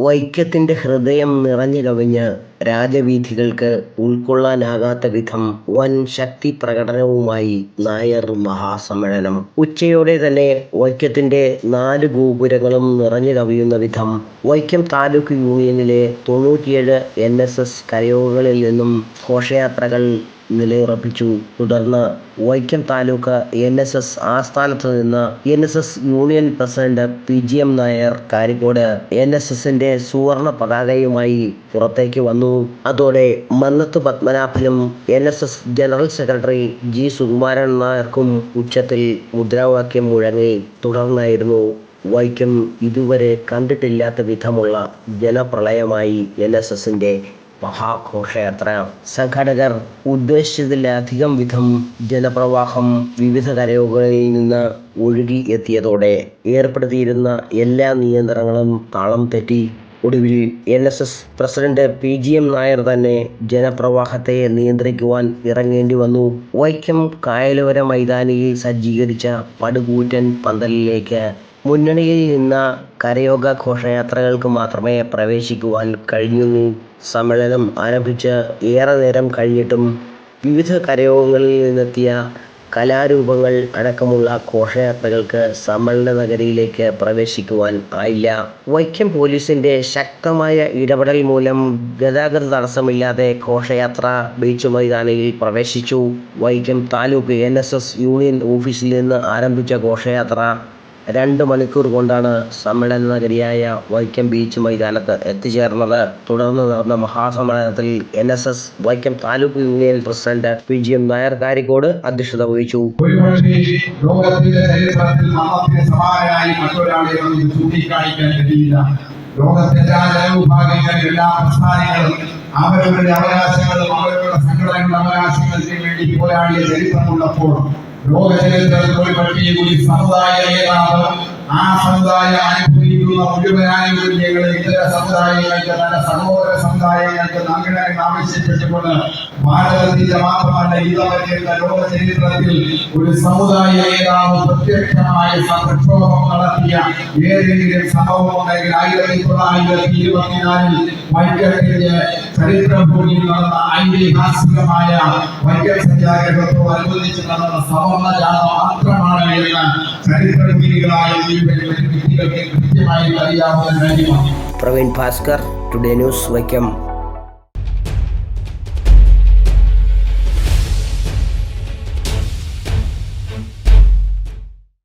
വൈക്കത്തിന്റെ ഹൃദയം നിറഞ്ഞു കവിഞ്ഞ് രാജവീഥികൾക്ക് ഉൾക്കൊള്ളാനാകാത്ത വിധം വൻ ശക്തി പ്രകടനവുമായി നായർ മഹാസമ്മേളനം. ഉച്ചയോടെ തന്നെ വൈക്കത്തിന്റെ നാല് ഗോപുരങ്ങളും നിറഞ്ഞു കവിയുന്ന വിധം വൈക്കം താലൂക്ക് യൂണിയനിലെ തൊണ്ണൂറ്റിയേഴ് എൻ. എസ്. എസ്. കരയോഗങ്ങളിൽ നിന്നും ഘോഷയാത്രകൾ നിലയുറപ്പിച്ചു. തുടർന്ന് Vaikom taluk N. S. S. ആസ്ഥാനത്ത് നിന്ന് N. S. S. Union president P. G. M. Nair Karikode N. S. എസിന്റെ സുവർണ പതാകയുമായി പുറത്തേക്ക് വന്നു. അതോടെ Mannath പത്മനാഭനും N. S. S. General secretary G. Sukumaran നായർക്കും ഉച്ചത്തിൽ മുദ്രാവാക്യം മുഴങ്ങി. തുടർന്നായിരുന്നു വൈക്കം ഇതുവരെ കണ്ടിട്ടില്ലാത്ത വിധമുള്ള ജലപ്രളയമായി എൻ. എസ്. എസിന്റെ മഹാഘോഷയാത്ര. സംഘാടകർ ഉദ്ദേശിച്ചതിലധികം വിധം ജലപ്രവാഹം വിവിധ കരയോഗങ്ങളിൽ നിന്ന് ഒഴുകി എത്തിയതോടെ ഏർപ്പെടുത്തിയിരുന്ന എല്ലാ നിയന്ത്രണങ്ങളും താളം തെറ്റി. ഒടുവിൽ N. S. S. President P. G. M. Nair തന്നെ ജനപ്രവാഹത്തെ നിയന്ത്രിക്കുവാൻ ഇറങ്ങേണ്ടി വന്നു. വൈക്കം കായലോര മൈതാനിയിൽ സജ്ജീകരിച്ച പടുകൂറ്റൻ പന്തലിലേക്ക് മുന്നണിയിൽ നിന്ന കരയോഗ ഘോഷയാത്രകൾക്ക് മാത്രമേ പ്രവേശിക്കുവാൻ കഴിഞ്ഞുള്ളൂ. സമ്മേളനം ആരംഭിച്ച് ഏറെ നേരം കഴിഞ്ഞിട്ടും വിവിധ കരയോഗങ്ങളിൽ നിന്നെത്തിയ കലാരൂപങ്ങൾ അടക്കമുള്ള ഘോഷയാത്രകൾക്ക് സമ്മേളന നഗരിയിലേക്ക് പ്രവേശിക്കുവാൻ ആയില്ല. വൈക്കം പോലീസിന്റെ ശക്തമായ ഇടപെടൽ മൂലം ഗതാഗത തടസ്സമില്ലാതെ ഘോഷയാത്ര ബീച്ച് മൈതാനിയിൽ പ്രവേശിച്ചു. Vaikom taluk N. S. S. Union ഓഫീസിൽ നിന്ന് ആരംഭിച്ച ഘോഷയാത്ര രണ്ട് മണിക്കൂർ കൊണ്ടാണ് സമ്മേളന നഗരിയായ വൈക്കം ബീച്ച് മൈതാനത്ത് എത്തിച്ചേർന്നത്. തുടർന്ന് നടന്ന മഹാസമ്മേളനത്തിൽ N. S. S. Vaikom taluk union president P. G. M. Nair Karikode അധ്യക്ഷത വഹിച്ചു. അവരവരുടെ അവകാശങ്ങളും അവരവരുടെ സംഘടനകളുടെ അവകാശങ്ങൾക്ക് വേണ്ടി പോരാടിയ ചരിത്രമുള്ളപ്പോൾ ലോക ചരിത്രത്തിൽ ഒരു പട്ടിയെ കൂടി സമുദായ നേതാവ് ആ സമുദായ അനുഭവിക്കുന്ന മുഴുവൻ ആനുകൂല്യങ്ങളും ഇതര സമുദായങ്ങൾക്ക് തന്റെ സഹോദര സമുദായങ്ങൾക്ക് നൽകണമെന്ന് ആവശ്യപ്പെട്ടുകൊണ്ട് ഭാരതത്തിന്റെ മാത്രമല്ല ഇതവരെയുള്ള ലോക ചരിത്രത്തിൽ ഒരു സമുദായ നേതാവ് പ്രത്യക്ഷമായ പ്രക്ഷോഭം നടത്തിയ ഏതെങ്കിലും സംഭവം ഉണ്ടെങ്കിൽ ആയിരത്തി തൊള്ളായിരത്തി ഇരുപത്തിനാലിൽ വൈക്കത്തിന്റെ ചരിത്രഭൂമിയിൽ നടന്ന ഐതിഹാസികമായ വൈക്കം സത്യാഗ്രഹത്തോടനുബന്ധിച്ച് നടന്ന സവർണ ജാഥ മാത്രമാണ് എന്ന് ചരിത്രവിധികളായ മുഴുവൻ വ്യക്തികൾക്ക് കൃത്യമായി അറിയാവുന്ന കാര്യമാണ് പ്രവീൺ ഭാസ്കർ ടുഡേ ന്യൂസ് വൈക്കം